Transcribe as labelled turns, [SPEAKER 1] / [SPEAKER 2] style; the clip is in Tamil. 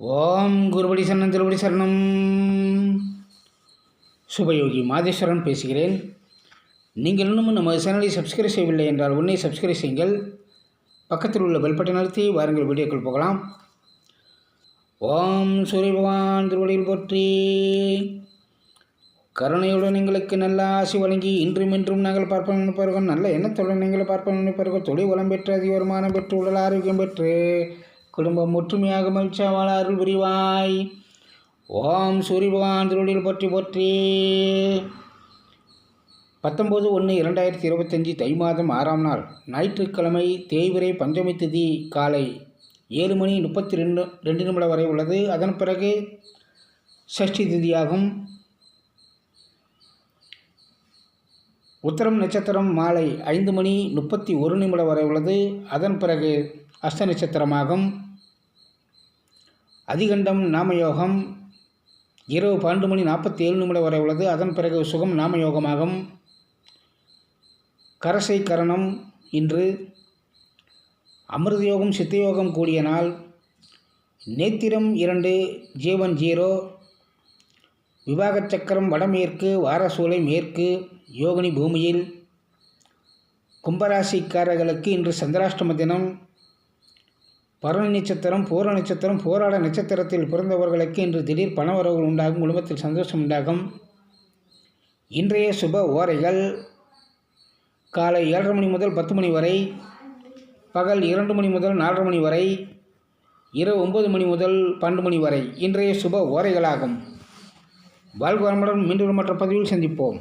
[SPEAKER 1] ஓம் குருபடி சரணம் திருபடி சரணம். சுபயோகி மாதேஸ்வரன் பேசுகிறேன். நீங்கள் இன்னும் நம்ம சேனலை சப்ஸ்கிரைப் செய்யவில்லை என்றால் உன்னை சப்ஸ்கிரைப் செய்யுங்கள். பக்கத்தில் உள்ள பெல் பட்டன் அழுத்தி வாருங்கள் வீடியோக்கள் போகலாம். ஓம் சூரிய பகவான் திருவடியில் போற்றி. கருணையுடன் எங்களுக்கு நல்ல ஆசி வழங்கி இன்றும் இன்றும் நாங்கள் பார்ப்போம் நினைப்பார்கள் நல்ல எண்ணத்துடன் நீங்கள் பார்ப்போம் நினைப்பார்கள் தொழில் வளம் பெற்று அதிக வருமானம் பெற்று உடல் ஆரோக்கியம் பெற்று குடும்பம் ஒற்றுமையாக மகிழ்ச்சியாக வாழ அருள் புரிவாய். ஓம் சூரிய பகவான் திருவடியில் போற்றி போற்றி. பத்தொம்போது ஒன்று இரண்டாயிரத்தி இருபத்தஞ்சி தை மாதம் ஆறாம் நாள். ஞாயிற்றுக்கிழமை தேய்விரை பஞ்சமி திதி காலை ஏழு மணி முப்பத்தி ரெண்டு ரெண்டு நிமிடம் வரை உள்ளது. அதன் பிறகு சஷ்டி திதியாகும். உத்தரம் நட்சத்திரம் மாலை ஐந்து மணி முப்பத்தி ஒரு நிமிடம் வரை உள்ளது. அதன் பிறகு அஷ்ட நட்சத்திரமாகும். அதிகண்டம் நாமயோகம். இரவு பன்னெண்டு மணி நாற்பத்தி ஏழு நிமிடம் வரை உள்ளது. அதன் பிறகு சுகம் நாமயோகமாகும். கரசை கரணம் இன்று அமிர்தயோகம் சித்தயோகம் கூடிய நாள். நேத்திரம் இரண்டு ஜீவன் ஜீரோ. விவாகச் சக்கரம் வடமேற்கு வாரசூலை மேற்கு யோகினி பூமியில். கும்பராசிக்காரர்களுக்கு இன்று சந்திராஷ்டம தினம். பரணி நட்சத்திரம் பூர நட்சத்திரம் போராட நட்சத்திரத்தில் பிறந்தவர்களுக்கு இன்று திடீர் பணவரவுகள் உண்டாகும் குடும்பத்தில் சந்தோஷம் உண்டாகும். இன்றைய சுப ஓரைகள். காலை ஏழரை மணி முதல் பத்து மணி வரை பகல் இரண்டு மணி முதல் நாலரை மணி வரை இரவு ஒன்பது மணி முதல் பன்னெண்டு மணி வரை. இன்றைய சுப ஓரைகளாகும். வாழ்வு வளமுடன் மீண்டும் மற்ற பதிவில் சந்திப்போம்.